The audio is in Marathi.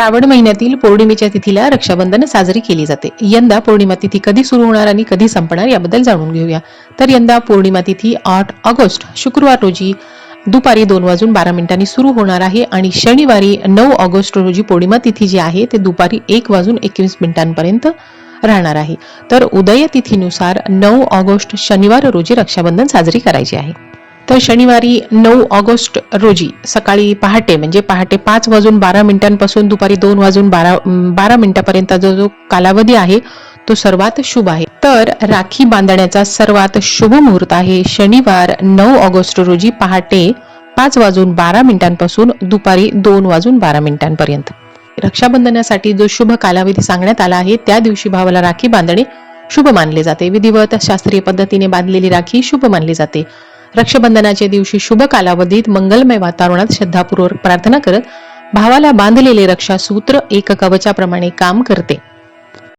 श्रावण महिन्यातील पौर्णिमेच्या तिथीला रक्षाबंधन साजरी केली जाते. यंदा पौर्णिमा तिथी कधी सुरू होणार आणि कधी संपणार याबद्दल जाणून घेऊया. तर यंदा पौर्णिमा तिथी आठ ऑगस्ट शुक्रवार रोजी दुपारी दोन वाजून बारा मिनिटांनी सुरू होणार आहे आणि शनिवारी नऊ ऑगस्ट रोजी पौर्णिमा तिथी जी आहे ते दुपारी एक वाजून एकवीस मिनिटांपर्यंत राहणार आहे. तर उदय तिथीनुसार नऊ ऑगस्ट शनिवार रोजी रक्षाबंधन साजरी करायची आहे. तर शनिवारी नऊ ऑगस्ट रोजी सकाळी पहाटे म्हणजे पहाटे पाच वाजून बारा मिनिटांपासून दुपारी दोन वाजून बारा बारा मिनिटापर्यंत जो जो कालावधी आहे तो सर्वात शुभ आहे. तर राखी बांधण्याचा सर्वात शुभ मुहूर्त आहे शनिवार नऊ ऑगस्ट रोजी पहाटे पाच वाजून बारा मिनिटांपासून दुपारी दोन वाजून बारा मिनिटांपर्यंत. रक्षाबंधनासाठी जो शुभ कालावधी सांगण्यात आला आहे त्या दिवशी भावाला राखी बांधणे शुभ मानले जाते. विधिवत शास्त्रीय पद्धतीने बांधलेली राखी शुभ मानली जाते. रक्षाबंधनाच्या दिवशी शुभ कालावधीत मंगलमय वातावरणात श्रद्धापूर्वक प्रार्थना करत भावाला बांधलेले रक्षासूत्र एक कवचाप्रमाणे काम करते.